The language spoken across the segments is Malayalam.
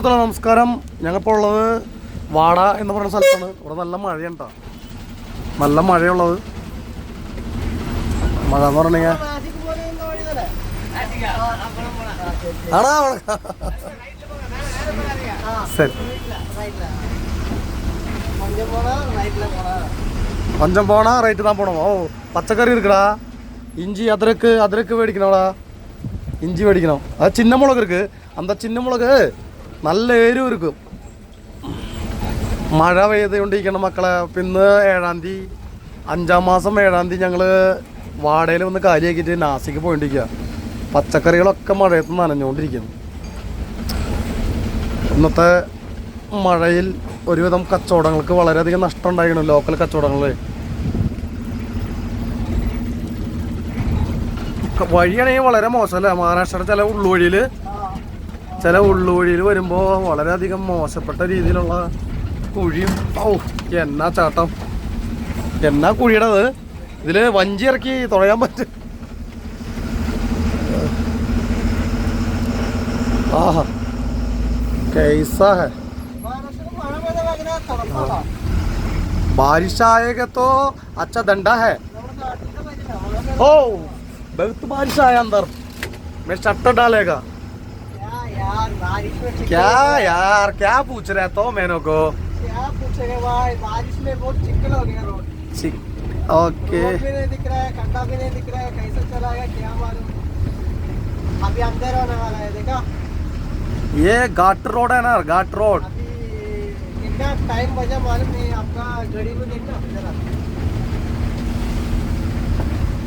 സുഹൃത്തുക്കളെ നമസ്കാരം ഞങ്ങളിപ്പോൾ ഉള്ളത് വാട എന്ന് പറയുന്ന സ്ഥലത്താണ് ഇവിടെ നല്ല മഴയാണ് ട്ടോ. നല്ല മഴയുള്ളത് മഴ എന്ന് പറഞ്ഞു കഴിഞ്ഞാൽ ആണോ ശരി கொஞ்சம் போனா ரைட்டு தான் போனோம் ஓ பச்சைக்கறி இருக்குடா இஞ்சி அதிரக்கு அதிரக்கு மேடிக்கணும்டா இஞ்சி மேடிக்கணும் அது சின்ன மிளகு இருக்கு அந்த சின்ன மிளகு നല്ല എരിവ് ഒരുക്കും. മഴ പെയ്തുകൊണ്ടിരിക്കണം മക്കളെ പിന്നെ ഏഴാം തീയതി അഞ്ചാം മാസം ഏഴാം തീയതി ഞങ്ങൾ വാടയിൽ വന്ന് കാര്യമാക്കിയിട്ട് നാസിക്ക് പോയിട്ടിരിക്കുക പച്ചക്കറികളൊക്കെ മഴയത്ത് നനഞ്ഞുകൊണ്ടിരിക്കുന്നു. ഇന്നത്തെ മഴയിൽ ഒരുവിധം കച്ചവടങ്ങൾക്ക് വളരെയധികം നഷ്ടം ഉണ്ടായിരുന്നു ലോക്കൽ കച്ചവടങ്ങളിൽ വഴിയാണെങ്കിൽ വളരെ മോശമല്ലേ? മഹാരാഷ്ട്രയുടെ ചില ഉള്ളുവഴിയിൽ ചില ഉള്ളുവഴിയിൽ വരുമ്പോൾ വളരെയധികം മോശപ്പെട്ട രീതിയിലുള്ള കുഴിയും ഔ എന്നാ ചാട്ടം എന്നാ കുഴിയുടേത് ഇതിൽ വഞ്ചി ഇറക്കി തുഴയാൻ പറ്റും ആഹാ कैसा है बारिश आएगा तो अच्छा डंडा है ओ बहुत बारिश आया अंदर मैं शटर डालेगा क्या यार क्या पूछ रहे तो मैंने को? क्या पूछेंगे भाई? बारिश में बहुत चिकन हो गया रोड। ठीक ओके। भी नहीं दिख रहा है खड्डा भी नहीं दिख रहा है कैसे चलाएगा क्या मालूम? अभी अंदर होने वाला है देखा? ये घाट रोड है ना घाट रोड। कितना टाइम बचा मालूम नहीं आपका घड़ी में देखना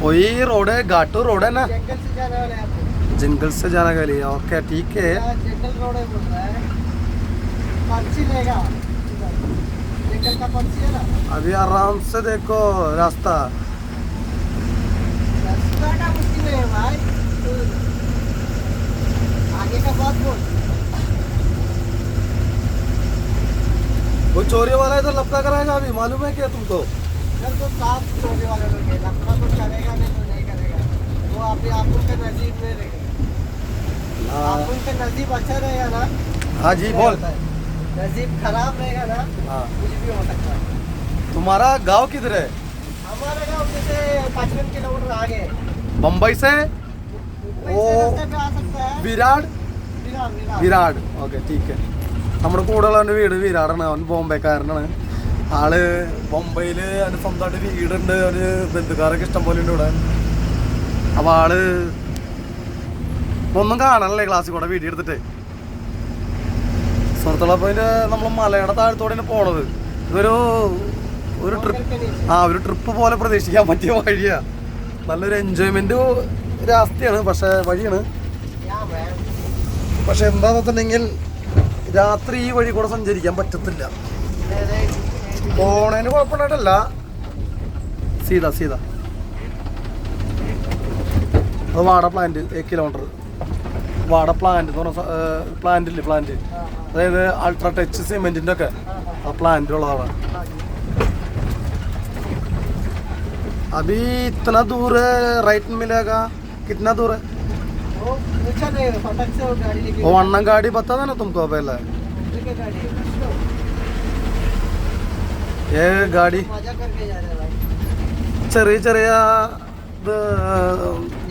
वही रोड है घाटू रोड है ना। जंगल से जाने वाले हैं जंगल से जाने के लिए ओके ठीक है? जंगल रोड है बोल रहा है। पर्ची लेगा। जंगल का पर्ची है ना? अभी आराम से देखो रास्ता। रास्ता का मुश्किल है भाई। आगे का बात बोल। वो चोरी वाला इधर लपका कराएगा अभी मालूम है क्या तुमको? तो साफ़ छोड़ने वाले लोग हैं तो करेगा नहीं तो नहीं करेगा। वो अभी आप उनके नसीब में रहेगा आप उनके नसीब अच्छा रहेगा ना हाँ जी बोल नसीब खराब रहेगा ना हाँ कुछ भी हो सकता है तुम्हारा गांव किधर है हमारे गाँव जैसे पचपन किलोमीटर आगे है। बम्बई से मुंबई ओ। से रास्ते पे आ सकता है विराट विराट विराट വിരാട് ഓക്കെ ടീക്ക് നമ്മുടെ കൂടെയുള്ളവൻ്റെ വീട് വിരാടാണ് അവൻ ബോംബെക്കാരനാണ് ആള് ബൊംബെയിൽ അവന് സ്വന്തമായിട്ട് വീടുണ്ട് അവന് ബന്ധുക്കാരൊക്കെ ഇഷ്ടം പോലെ ഉണ്ട് ഇവിടെ അപ്പോൾ ആള് ഒന്നും കാണാനല്ലേ ക്ലാസ് കൂടെ വീട്ടിൽ എടുത്തിട്ട്? സുഹൃത്തുള്ള പോയിന്റ് ഇതിന്റെ നമ്മൾ മലയുടെ താഴത്തോടെയാണ് പോണത്. ഇതൊരു ഒരു ട്രിപ്പ് ആ ഒരു ട്രിപ്പ് പോലെ പ്രതീക്ഷിക്കാൻ പറ്റിയ വഴിയാ. നല്ലൊരു എൻജോയ്മെന്റ് രാസ്തിയാണ് പക്ഷെ വഴിയാണ്. പക്ഷെ എന്താണെന്ന് വെച്ചിട്ടുണ്ടെങ്കിൽ രാത്രി ഈ വഴി കൂടെ സഞ്ചരിക്കാൻ പറ്റത്തില്ല. പോണേന് കുഴപ്പമുണ്ടായിട്ടല്ല. സീത സീത. അത് വാടാ പ്ലാന്റ് ഏ കിലോമീറ്റർ വാട പ്ലാന്റ് എന്ന് പറഞ്ഞ പ്ലാന്റ് ഇല്ലേ പ്ലാന്റ് അതായത് അൾട്രാ ടച്ച് സിമെന്റിന്റെ ഒക്കെ ആ പ്ലാന്റ് ഉള്ളതാണ് अभी इतना दूर है राइट मिलेगा कितना दूर है वो पूछा नहीं फटक से वो गाड़ी लेके वो अन्ना गाड़ी बता था ना तुमको पहले दूसरे के गाड़ी है कुछ तो ये गाड़ी मजा करके जा रहे हैं भाई ചെറിയ ചെറിയ ഇത്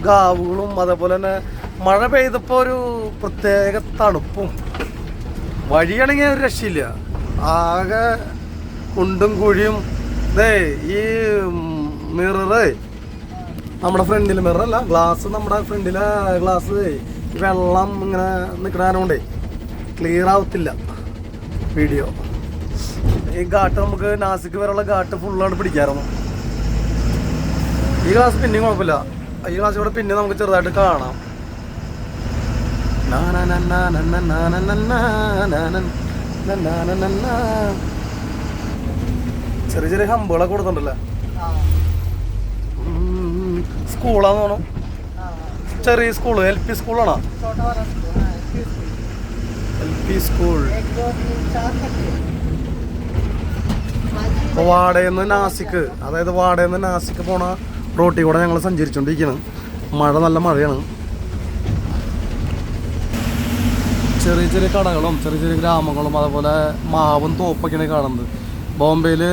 ഗാവുകളും അതേപോലെ തന്നെ മഴ പെയ്തപ്പോൾ ഒരു പ്രത്യേക തണുപ്പും. വഴിയാണെങ്കിൽ ഒരു രക്ഷയില്ല. ആകെ കുണ്ടും കുഴിയും. ഇതേ ഈ മിററ് നമ്മുടെ ഫ്രണ്ടിൽ മിററല്ല ഗ്ലാസ് നമ്മുടെ ഫ്രണ്ടിലെ ഗ്ലാസ് വെള്ളം ഇങ്ങനെ നിൽക്കണോണ്ടേ ക്ലിയർ ആവത്തില്ല വീഡിയോ ഈ ഘാട്ട് നമുക്ക് നാസിക്ക് വരെയുള്ള ഘാട്ട് ഫുള്ളാണ് പിടിക്കാറുണ്ട് ഈ ഗ്ലാസ് പിന്നെയും കുഴപ്പമില്ല. ഈ ഗ്ലാസ് ഇവിടെ പിന്നെ നമുക്ക് ചെറുതായിട്ട് കാണാം. ചെറിയ ചെറിയ ഹമ്പുകളൊക്കെ കൊടുത്തിട്ടുണ്ടല്ലോ സ്കൂളാന്ന് തോന്നും ചെറിയ സ്കൂൾ എൽ പി സ്കൂളാണോ എൽ പി സ്കൂൾ അപ്പോൾ വാടയെന്ന് നാസിക്ക് അതായത് വാടയെന്ന് നാസിക്ക് പോണ റോട്ടിൽ കൂടെ ഞങ്ങൾ സഞ്ചരിച്ചുകൊണ്ടിരിക്കുന്നത് മഴ നല്ല മഴയാണ് ചെറിയ ചെറിയ കടകളും ചെറിയ ചെറിയ ഗ്രാമങ്ങളും അതുപോലെ മാവും തോപ്പൊക്കെയാണ് കാണുന്നത്. ബോംബെയിൽ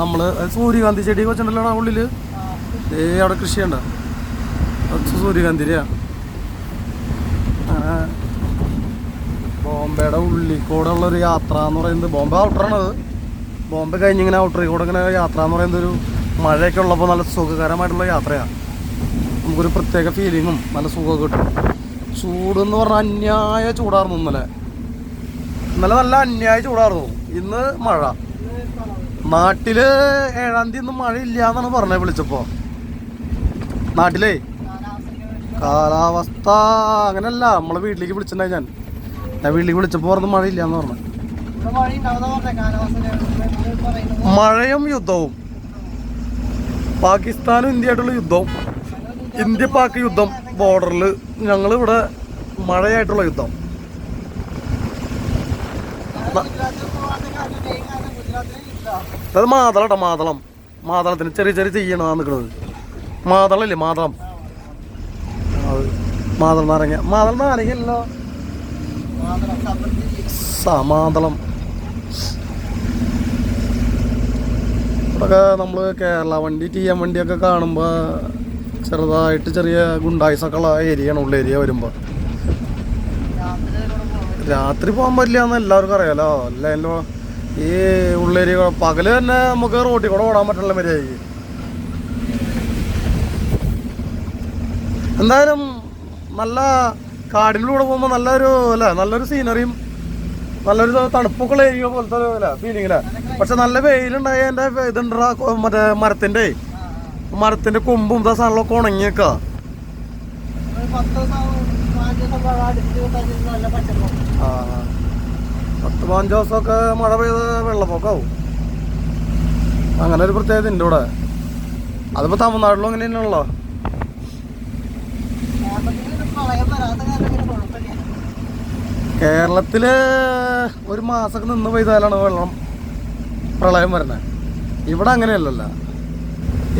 നമ്മൾ സൂര്യകാന്തി ചെടി വെച്ചിട്ടുണ്ടല്ലോ ഉള്ളിൽ ഏ അവിടെ കൃഷി ചെയ്യണ്ട സൂര്യകാന്തിരിയാ അങ്ങനെ ബോംബെയുടെ ഉള്ളിൽ കൂടെ ഉള്ള ഒരു യാത്ര എന്ന് പറയുന്നത് ബോംബെ ഔട്ടറാണത് ബോംബെ കഴിഞ്ഞ് ഇങ്ങനെ ഔട്ടറിൽ കൂടെ ഇങ്ങനെ യാത്ര എന്ന് പറയുന്നത് ഒരു മഴയൊക്കെ ഉള്ളപ്പോൾ നല്ല സുഖകരമായിട്ടുള്ള യാത്രയാണ് നമുക്കൊരു പ്രത്യേക ഫീലിങ്ങും നല്ല സുഖമൊക്കെ കിട്ടും. ചൂട് എന്ന് പറഞ്ഞാൽ അന്യായ ചൂടായിരുന്നു ഇന്നലെ. ഇന്നലെ നല്ല അന്യായ ചൂടായിരുന്നു ഇന്ന് മഴ. നാട്ടിൽ ഏഴാം തീയതി മഴ ഇല്ല എന്നാണ് പറഞ്ഞത് വിളിച്ചപ്പോ. നാട്ടിലേ? കാലാവസ്ഥ അങ്ങനല്ല. നമ്മളെ വീട്ടിലേക്ക് വിളിച്ചിട്ടുണ്ടായി ഞാൻ. ഞാൻ വീട്ടിലേക്ക് വിളിച്ചപ്പോൾ പറഞ്ഞു മഴ ഇല്ല എന്ന് പറഞ്ഞു. മഴയും യുദ്ധവും. പാകിസ്ഥാനും ഇന്ത്യയായിട്ടുള്ള യുദ്ധവും ഇന്ത്യ പാക് യുദ്ധം. ബോർഡറിൽ ഞങ്ങളിവിടെ മഴയായിട്ടുള്ള യുദ്ധം. അത് മാതളം കേട്ടോ മാതളം. മാതളത്തിന് ചെറിയ ചെറിയ ചെയ്യണതാണ് നിൽക്കുന്നത് മാതളല്ലേ മാതളം? മാതളം നാരങ്ങ മാതളം നാരങ്ങല്ലോ സമാതളം ഇവിടെയൊക്കെ നമ്മൾ കേരള വണ്ടി ടി എം വണ്ടിയൊക്കെ കാണുമ്പോൾ ചെറുതായിട്ട് ചെറിയ ഗുണ്ടായിസൊക്കെ ഉള്ള ഏരിയയാണ് ഉള്ള ഏരിയ വരുമ്പോൾ രാത്രി പോകാൻ പറ്റില്ല എന്ന് എല്ലാവർക്കും അറിയാലോ. അല്ലെല്ലോ ഈ ഉള്ളേരി പകൽ തന്നെ നമുക്ക് റോട്ടിൽ കൂടെ ഓടാൻ പറ്റുള്ള മര്യാദയ്ക്ക് എന്തായാലും നല്ല കാടിലൂടെ പോകുമ്പോൾ നല്ലൊരു അല്ലേ നല്ലൊരു സീനറിയും നല്ലൊരു തണുപ്പൊക്കെ ഏരിയ പോലത്തെ അല്ലേ ഫീലിംഗ് അല്ലേ? പക്ഷെ നല്ല വെയിലുണ്ടായ എന്റെ ഇതുണ്ടാ മറ്റേ മരത്തിന്റെ മരത്തിന്റെ കൊമ്പും ഇതാ സാധനങ്ങളൊക്കെ ഉണങ്ങിയേക്ക. പത്ത് പതിനഞ്ച് ദിവസമൊക്കെ മഴ പെയ്ത് വെള്ളപ്പൊക്കാവും. അങ്ങനെ ഒരു പ്രത്യേകത ഉണ്ട് ഇവിടെ. അതിപ്പോ തമിഴ്നാട്ടിലും അങ്ങനെ തന്നെയാണല്ലോ കേരളത്തിൽ ഒരു മാസമൊക്കെ നിന്ന് പെയ്താലാണ് വെള്ളം പ്രളയം വരുന്നത്. ഇവിടെ അങ്ങനെയല്ലല്ല.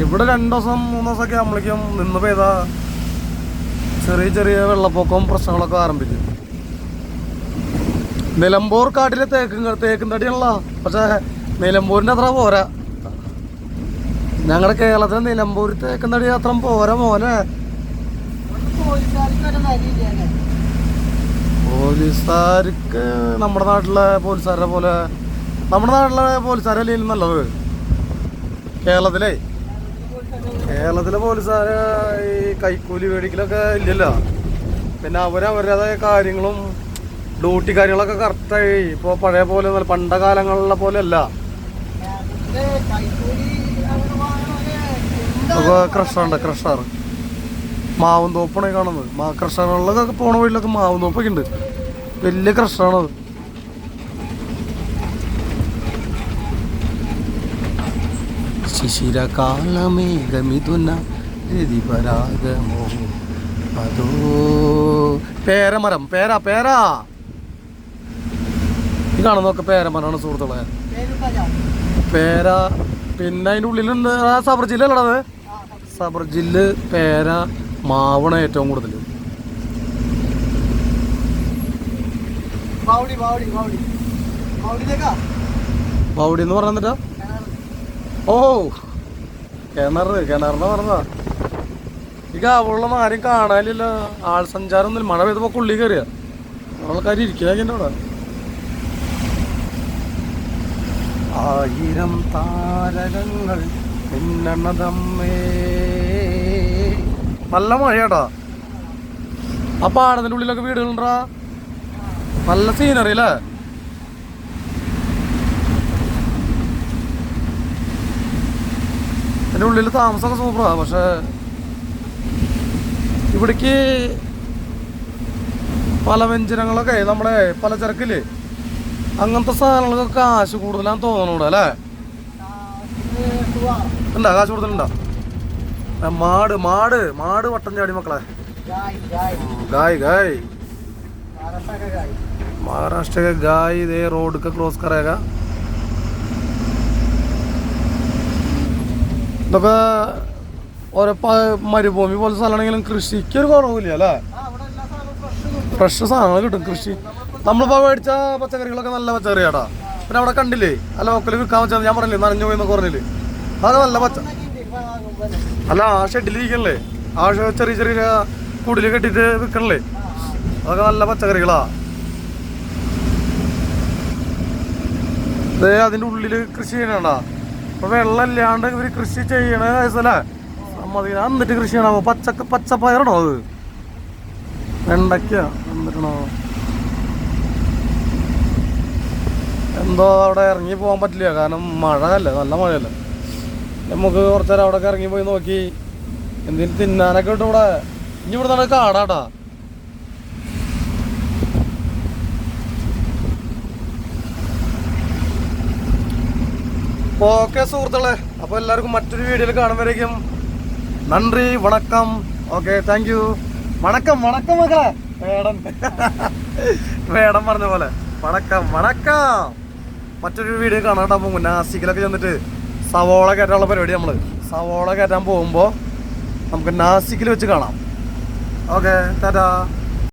ഇവിടെ രണ്ടു ദിവസം മൂന്ന് ദിവസമൊക്കെ ആകുമ്പോഴേക്കും നിന്ന് പെയ്ത ചെറിയ ചെറിയ വെള്ളപ്പൊക്കവും പ്രശ്നങ്ങളൊക്കെ ആരംഭിക്കും നിലമ്പൂർ കാട്ടിലെ തേക്കും തേക്കും തടിയാണല്ലോ. പക്ഷേ നിലമ്പൂരിന്റെ അത്ര പോരാ. ഞങ്ങളുടെ കേരളത്തിലെ നിലമ്പൂർ തേക്കും തടി അത്ര പോരാ മോനെ. പോലീസുകാർക്ക് നമ്മുടെ നാട്ടിലെ പോലീസുകാരെ പോലെ നമ്മുടെ നാട്ടിലെ പോലീസുകാരല്ലേ നല്ലത്? കേരളത്തിലേ. കേരളത്തിലെ പോലീസുകാരെ ഈ കൈക്കൂലി മേടിക്കലൊക്കെ ഇല്ലല്ലോ. പിന്നെ അവരവരുടേതായ കാര്യങ്ങളും ഡ്യൂട്ടി കാര്യങ്ങളൊക്കെ കറക്റ്റായി ഇപ്പോൾ പഴയ പോലെ പണ്ട കാലങ്ങളിലെ പോലെ അല്ല. അപ്പോൾ ക്രഷറുണ്ട് ക്രഷർ മാവും തോപ്പാണ് കാണുന്നത്. മാ ക്രഷറുകളിലൊക്കെ പോണ വഴിയിലൊക്കെ മാവും തോപ്പൊക്കെ ഉണ്ട്. വലിയ ക്രഷറാണത് ശിശിരകാലമേഘമിഥുന രതിപരാഗമോ. അതോ പേരമരം പേര പേര. ഈ കാണുന്നൊക്കെ പേരമരമാണ് സുഹൃത്തുക്കളെ. പേര പിന്നെ അതിന്റെ ഉള്ളിലുണ്ട് സബർ ആ സബർ ജില്ല് പേര മാവണ ഏറ്റവും കൂടുതൽ. ബാവടി എന്ന് പറഞ്ഞിട്ടാ ഓ കിണർ കിണറിനെ പറഞ്ഞതാ ഈ കാവുള്ള ആരും കാണാനില്ല. ആൾ സഞ്ചാരം ഒന്നും മഴ പെയ്തപ്പോ കുള്ളി കയറിയ ആൾക്കാർ അവിടെ. ആയിരം താരകങ്ങൾ നല്ല മഴയാട്ടാ. ആ പാടത്തിന്റെ ഉള്ളിലൊക്കെ വീടുകളുണ്ടാ? നല്ല സീനറി അല്ലേ? അതിന്റെ ഉള്ളിൽ താമസമൊക്കെ സൂപ്പറാണ് പക്ഷേ ഇവിടേക്ക് പല വ്യഞ്ജനങ്ങളൊക്കെ നമ്മുടെ പലചരക്കില്ലേ അങ്ങനത്തെ സാധനങ്ങളൊക്കെ കാശ് കൂടുതലാന്ന് തോന്നണൂടെ അല്ലേ? ഉണ്ടാ കാശ് കൂടുതലുണ്ടാ മാട് മാട് മാട് വട്ടം ചാടി മക്കളെ. ഗായ് ഗായ്. മഹാരാഷ്ട്ര ഗായ് ഇതേ റോഡ് ക്രോസ് കറേഗ ഇവിടെ ഓരോ മരുഭൂമി പോലെ സ്ഥലമാണെങ്കിലും കൃഷിക്ക് ഒരു കുറവില്ല അല്ലേ? ഫ്രഷ് സാധനങ്ങൾ കിട്ടും കൃഷി. നമ്മളിപ്പോൾ മേടിച്ച പച്ചക്കറികളൊക്കെ നല്ല പച്ചക്കറിയാട്ടാ പിന്നെ അവിടെ കണ്ടില്ലേ? അല്ല ഒക്കൽ വിൽക്കാൻ വെച്ചാൽ ഞാൻ പറഞ്ഞില്ലേ? നനഞ്ഞു പോയി എന്നൊക്കെ പറഞ്ഞില്ലേ? അതൊക്കെ നല്ല പച്ച അല്ല ആ ഷെഡിലിരിക്കണല്ലേ ആ ചെറിയ ചെറിയ കുടിൽ കെട്ടിട്ട് വിൽക്കണല്ലേ? അതൊക്കെ നല്ല പച്ചക്കറികളാ. അതിന്റെ ഉള്ളിൽ കൃഷി ചെയ്യണേണ്ടാ അപ്പൊ വെള്ളം ഇല്ലാണ്ട് ഇവർ കൃഷി ചെയ്യണ സമ്മതി എന്നിട്ട് കൃഷി ചെയ്യണോ. പച്ചക്ക പച്ചപ്പയറാണോ അത്? വെണ്ടയ്ക്ക എന്നിട്ടാണോ എന്തോ അവിടെ ഇറങ്ങി പോകാൻ പറ്റില്ല. കാരണം മഴ അല്ലേ നല്ല മഴയല്ലേ. നമുക്ക് കുറച്ചേരം അവിടെ ഇറങ്ങി പോയി നോക്കി. എന്തെങ്കിലും തിന്നാനൊക്കെ കിട്ടും ഇവിടെ. ഇനി ഇവിടെ കാടാട്ടാ ഓക്കെ സുഹൃത്തുക്കളെ അപ്പൊ എല്ലാവർക്കും മറ്റൊരു വീഡിയോയിൽ കാണുമ്പോഴേക്കും നന്ദി വണക്കം. ഓക്കെ താങ്ക് യു വണക്കം വണക്കം മക്കളെ. വേടൻ വേടൻ പറഞ്ഞ പോലെ. വണക്കം വണക്കം. മറ്റൊരു വീഡിയോ കാണാൻ അപ്പോൾ നാസിക്കിലൊക്കെ ചെന്നിട്ട് സവോള കയറ്റാനുള്ള പരിപാടി നമ്മൾ. സവോള കയറ്റാൻ പോകുമ്പോൾ നമുക്ക് നാസിക്കിൽ വെച്ച് കാണാം. Okay tata.